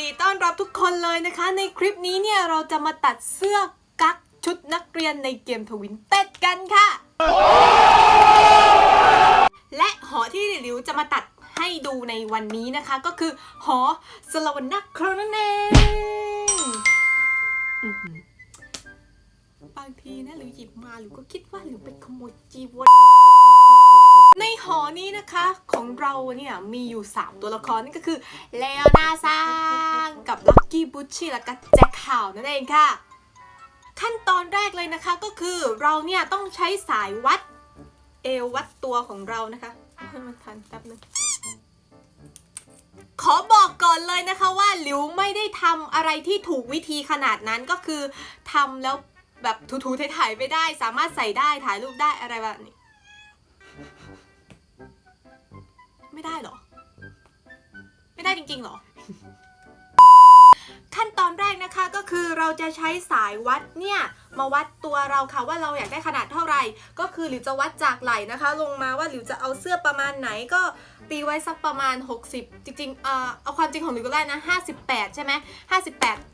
ดีต้อนรับทุกคนเลยนะคะ ในคลิปนี้เนี่ยเราจะมาตัดเสื้อกั๊กชุดนักเรียนในเกมทวินเต็ดกันค่ะ และหอที่หลิวจะมาตัดให้ดูในวันนี้นะคะ ก็คือหอสลาวนักครนั่นเองบางทีนะหลิวหยิบมาหลิวก็คิดว่าหลิวเป็นขโมยจีวรใน หอนี้นะคะของเราเนี่ยมีอยู่ 3 ตัวละครนั่นก็คือเลโอนาซังกับลักกี้บุชชี่และก็แจ็คข่าวนั่นเองค่ะ ขั้นตอนแรกเลยนะคะก็คือเราเนี่ยต้องใช้สายวัดเอววัดตัวของเรานะคะให้มันทันแป๊บนึงขอบอกก่อนเลยนะคะว่าหลิวไม่ได้ทำอะไรที่ถูกวิธีขนาดนั้นก็คือทำแล้วแบบถูๆถ่ายๆไปได้ สามารถใส่ได้ถ่ายรูปได้อะไรแบบนี้ ไม่ได้หรอ ไม่ได้จริงๆหรอ ขั้นตอนแรกนะคะก็คือเราจะใช้สายวัดเนี่ยมาวัดตัวเราค่ะว่าเราอยากได้ขนาดเท่าไหร่ ก็คือหลิวจะวัดจากไหล่นะคะ ลงมาว่าหลิวจะเอาเสื้อประมาณไหนก็ตีไว้สักประมาณ 60 จริงๆเอ่อเอาความจริงของหลิวก็ได้นะ58 ใช่ไหม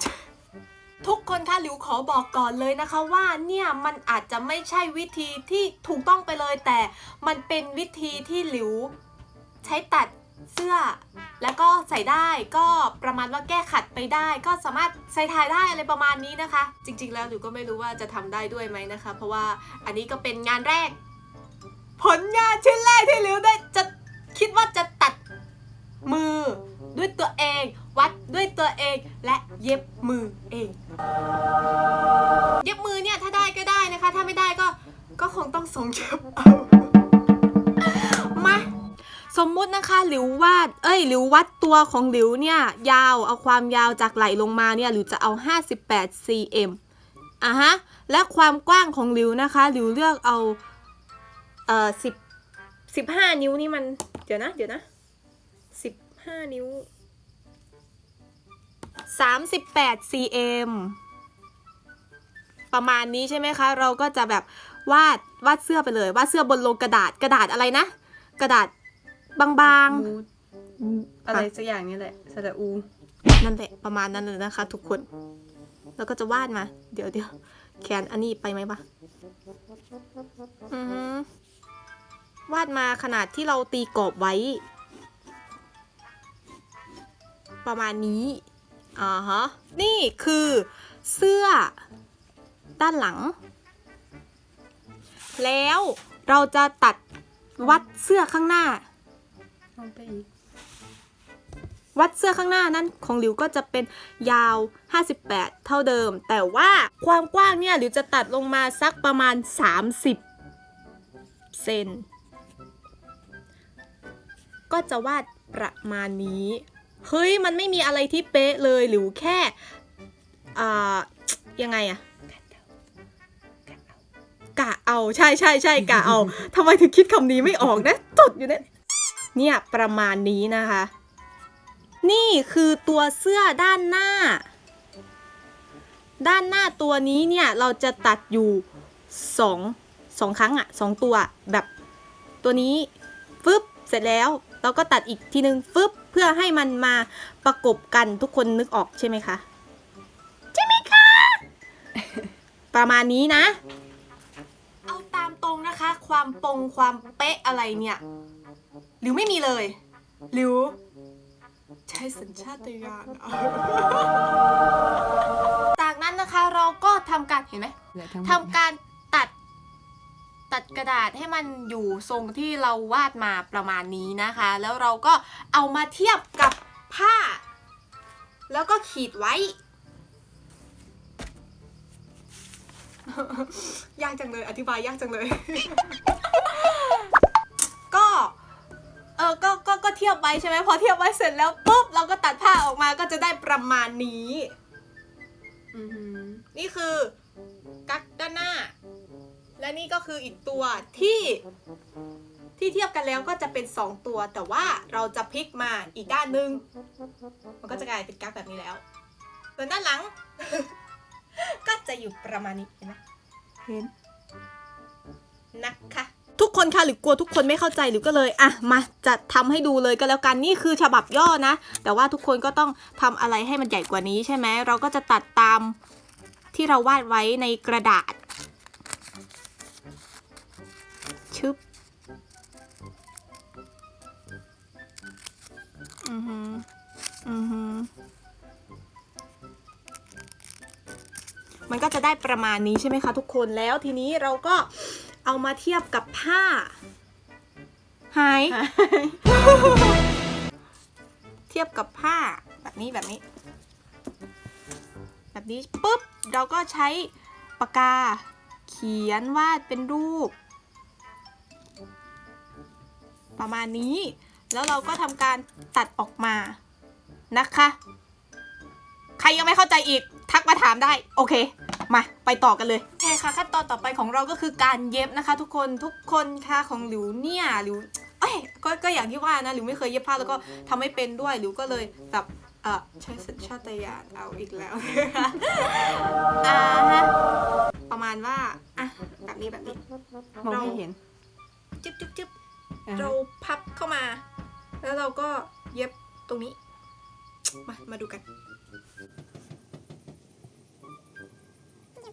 58ทุกคนคะหลิวขอบอกก่อนเลยนะคะว่าเนี่ยมันอาจจะไม่ใช่วิธีที่ถูกต้องไปเลยแต่มันเป็นวิธีที่หลิว ใช้ตัดเสื้อ แล้วก็ใส่ได้ก็ประมาณว่าแก้ขัดไปได้ ก็สามารถใส่ถ่ายได้อะไรประมาณนี้นะคะ จริง ๆ แล้วหนูก็ไม่รู้ว่าจะทำได้ด้วยไหมนะคะ เพราะว่าอันนี้ก็เป็นงานแรก ผลงานชิ้นแรกที่หลิวได้จะคิดว่าจะตัดมือด้วยตัวเอง วัดด้วยตัวเองและเย็บมือเอง เย็บมือเนี่ยถ้าได้ก็ได้นะคะ ถ้าไม่ได้ก็ก็คงต้องส่งเย็บเอา สมมุตินะคะหลิววาด เอ้ยหลิววัดตัวของหลิวเนี่ย ยาวเอาความยาวจากไหล่ลงมาเนี่ยหลิวจะเอา 58 cm อะฮะ และความกว้างของหลิวนะคะหลิวเลือกเอา เอ่อ10 15นิ้วนี่มัน เดี๋ยวนะ เดี๋ยวนะ15นิ้ว38 cm ประมาณนี้ใช่ไหมคะ เราก็จะแบบวาดวาดเสื้อไปเลยวาดเสื้อบนลงกระดาษกระดาษอะไรนะ กระดาษ บางมูดอะไรสักอย่างนี้แหละสระอูๆนั่นแหละประมาณนั้นเลยนะคะ ทุกคน แล้วก็จะวาดมา เดี๋ยวเดี๋ยวแขนอันนี้ไปไหมปะอือหือวาดมาขนาดที่เราตีกรอบไว้ ประมาณนี้อ่าฮะนี่คือเสื้อด้านหลัง แล้วเราจะตัดวัดเสื้อข้างหน้า ลงไปอีก วัดเสื้อข้างหน้านั้นของหลิวก็จะเป็นยาว 58 เท่าเดิม แต่ว่าความกว้างเนี่ยหลิวจะตัดลงมาสักประมาณ 30 เซน ก็จะวาดประมาณนี้ เฮ้ย มันไม่มีอะไรที่เป๊ะเลยหลิวแค่อ่ายังไงอะกะเอาใช่ใช่ใช่กะเอาทำไมถึงคิดคำนี้ไม่ออกนะจดอยู่เนี่ย เนี่ยประมาณนี้นะคะ นี่คือตัวเสื้อด้านหน้า ด้านหน้าตัวนี้เนี่ยเราจะตัดอยู่สองสองครั้งอะสองตัวแบบตัวนี้ฟึบเสร็จแล้วเราก็ตัดอีกทีนึงฟึบเพื่อให้มันมาประกบกันทุกคนนึกออกใช่ไหมคะใช่ไหมคะ ประมาณนี้นะ เอาตามตรงนะคะ ความปงความเป๊ะอะไรเนี่ย หรือไม่มีเลย หรือใช้สัญชาตญาณเอาจากนั้นนะคะเราก็ทำการเห็นไหมเหลือทั้งหมทำดการตัดตัดกระดาษให้มันอยู่ทรงที่เราวาดมาประมาณนี้นะคะ แล้วเราก็เอามาเทียบกับผ้า แล้วก็ขีดไว้ ยากจังเลยอธิบายยากจังเลย เทียบไว้ใช่ไหมพอเทียบไว้เสร็จแล้วปุ๊บเราก็ตัดผ้าออกมาก็จะได้ประมาณนี้ อือหือนี่คือกั๊กด้านหน้า และนี่ก็คืออีกตัวที่ที่เทียบกันแล้วก็จะเป็น 2 ตัว แต่ว่าเราจะพลิกมาอีกด้านหนึ่งมันก็จะกลายเป็นกั๊กแบบนี้แล้วส่วนด้านหลัง ก็จะอยู่ประมาณนี้เห็นไหมเห็นนะคะ ทุกคนค่ะหรือกลัวทุกคนไม่เข้าใจหรือก็เลยอะมาจะทำให้ดูเลยก็แล้วกันนี่คือฉบับย่อนะ แต่ว่าทุกคนก็ต้องทำอะไรให้มันใหญ่กว่านี้ใช่ไหมเราก็จะตัดตามที่เราวาดไว้ในกระดาษชึบอือหืออือหือมันก็จะได้ประมาณนี้ใช่ไหมคะทุกคนแล้วทีนี้เราก็ เอามาเทียบกับผ้า หาย เทียบกับผ้าแบบนี้แบบนี้ แบบนี้ปุ๊บ เราก็ใช้ปากกา เขียนวาดเป็นรูป ประมาณนี้ แล้วเราก็ทำการตัดออกมานะคะ ใครยังไม่เข้าใจอีกทักมาถามได้ โอเค มาไปต่อกันเลยโอเคค่ะขั้นตอนต่อไปของเราก็คือการเย็บนะคะ ทุกคนทุกคนค่ะของหลิวเนี่ยหลิวเอ้ยก็ก็อย่างที่ว่านะหลิวไม่เคยเย็บผ้าแล้วก็ทำไม่เป็นด้วยหลิวก็เลยแบบเออใช้สัญชาตญาณเอาอีกแล้วอ่าฮะประมาณว่าอะแบบนี้แบบนี้มองไม่เห็นจิ๊บจิ๊บจิ๊บอ่าเราพับเข้ามา แล้วเราก็เย็บตรงนี้ มา มาดูกัน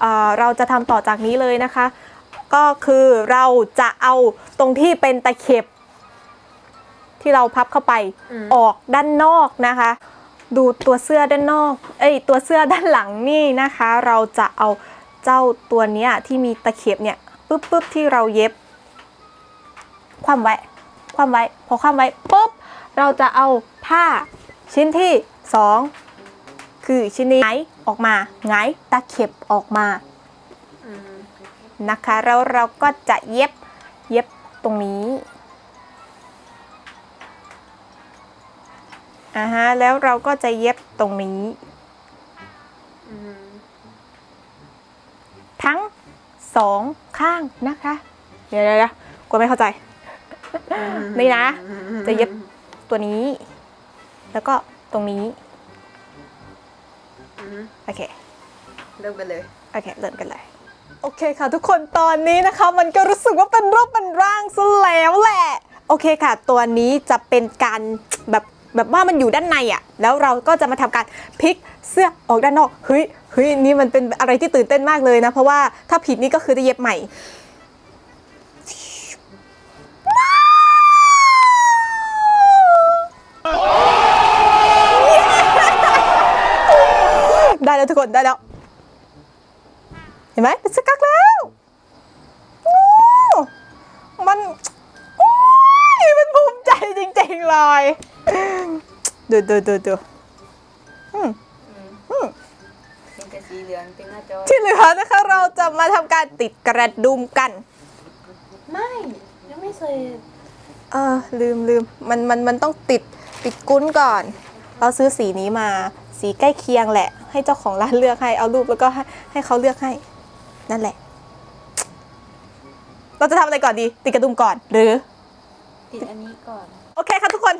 เอ่อเราจะทำต่อจากนี้เลยนะคะ ก็คือเราจะเอาตรงที่เป็นตะเข็บ ที่เราพับเข้าไปอืมออกด้านนอกนะคะ ดูตัวเสื้อด้านนอก เอ้ยตัวเสื้อด้านหลังนี่นะคะ เราจะเอาเจ้าตัวเนี้ยที่มีตะเข็บเนี่ยปุ๊บปุ๊บที่เราเย็บ คว่ำไว้ คว่ำไว้ พอคว่ำไว้ปุ๊บเราจะเอาผ้าชิ้นที่สอง คือชิ้นนี้หงายออกมาหงายตะเข็บออกมาอืมนะคะ แล้วเราก็จะเย็บเย็บตรงนี้อ่าฮะแล้วเราก็จะเย็บตรงนี้อืมทั้งสองข้างนะคะเดี๋ยวเดี๋ยวเดี๋ยวกลัวไม่เข้าใจ นี่นะ จะเย็บตัวนี้ แล้วก็ตรงนี้อืม โอเค เริ่มไปเลย โอเค เริ่มกันเลย โอเคค่ะทุกคนตอนนี้นะคะ มันก็รู้สึกว่าเป็นรูปเป็นร่างซะแล้วแหละ โอเคค่ะ ตัวนี้จะเป็นการแบบแบบว่ามันอยู่ด้านในอะ่ะ แล้วเราก็จะมาทำการพลิกเสื้อออกด้านนอก เฮ้ยเฮ้ยนี่มันเป็นอะไรที่ตื่นเต้นมากเลยนะ เพราะว่าถ้าผิดนี่ก็คือจะเย็บใหม่ ได้แล้วทุกคนได้แล้ว เห็นไหมเป็นสกักแล้วโอ้มันโอ้ยมันภูมิใจจริงๆเลยดูดูดูดูอืมอืมเป็นแต่สีเหลืองเป็นหน้าจอที่เหลือนะคะเราจะมาทำการติดกระดุมกัน ไม่ยังไม่เคยเออลืมลืมมันมันมันต้องติดติดกุ้นก่อน เราซื้อสีนี้มา สีใกล้เคียงแหละ ให้เจ้าของร้านเลือกให้ เอารูปแล้วก็ให้ให้เขาเลือกให้ นั่นแหละ เราจะทำอะไรก่อนดี ติดกระดุมก่อนหรือ ติดอันนี้ก่อน โอเคค่ะทุกคน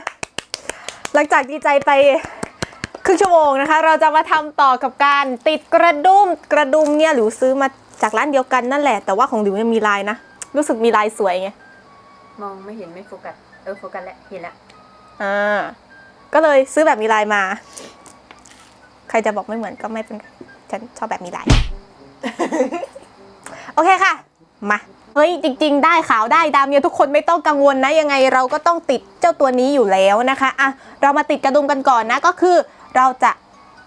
หลังจากดีใจไปครึ่งชั่วโมงนะคะ เราจะมาทำต่อกับการติดกระดุมกระดุมเนี่ยหลิวซื้อมาจากร้านเดียวกันนั่นแหละ แต่ว่าของหลิวเนี่ยมีลายนะ รู้สึกมีลายสวยไง มองไม่เห็นไม่โฟกัส เออโฟกัสแล้วเห็นแล้วอ่า ก็เลยซื้อแบบมีลายมา ใครจะบอกไม่เหมือนก็ไม่เป็นฉันชอบแบบมีลาย โอเคค่ะ มา เฮ้ย จริง ๆ ได้ขาวได้ดำเนี่ยทุกคนไม่ต้องกังวลนะ ยังไงเราก็ต้องติดเจ้าตัวนี้อยู่แล้วนะคะอะเรามาติดกระดุมกันก่อนนะ ก็คือเราจะ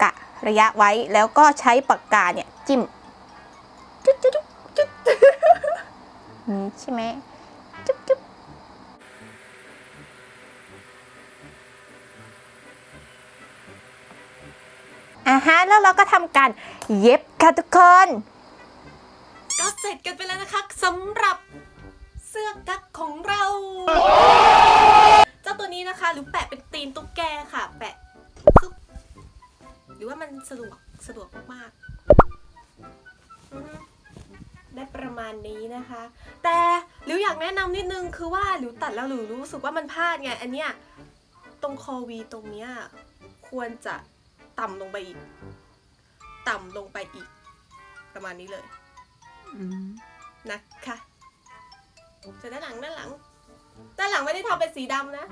กะระยะไว้แล้วก็ใช้ปากกาเนี่ย จิ้มจุ๊ดจุ๊ดจุ๊ดจุ๊ดนี่ใช่ไหมจุ๊บจุ๊บ อ่า ฮะ แล้วเราก็ทำการเย็บค่ะทุกคน ก็เสร็จกันไปแล้วนะคะสำหรับเสื้อกั๊กของเรา เจ้าตัวนี้นะคะ หรือแปะเป็นตีนตุ๊กแกค่ะ แปะปึ๊บหรือว่ามันสะดวกสะดวกมากได้ประมาณนี้นะคะ แต่หลิวอยากแนะนำนิดนึงคือว่าหลิวตัดแล้วหลิวรู้สึกว่ามันพลาดไง อันเนี้ยตรงคอวีตรงเนี้ยควรจะต่ำลงไปอีก ต่ำลงไปอีก ประมาณนี้เลยอืมนะคะส่วนด้านหลังด้านหลัง ด้านหลังไม่ได้ทำเป็นสีดำนะ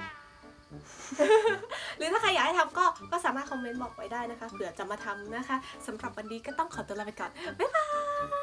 หรือถ้าใครอยากให้ทำก็ก็สามารถคอมเมนต์บอกไว้ได้นะคะเผื่อจะมาทำนะคะสำหรับวันนี้ก็ต้องขอตัวลาไปก่อน บ๊ายบาย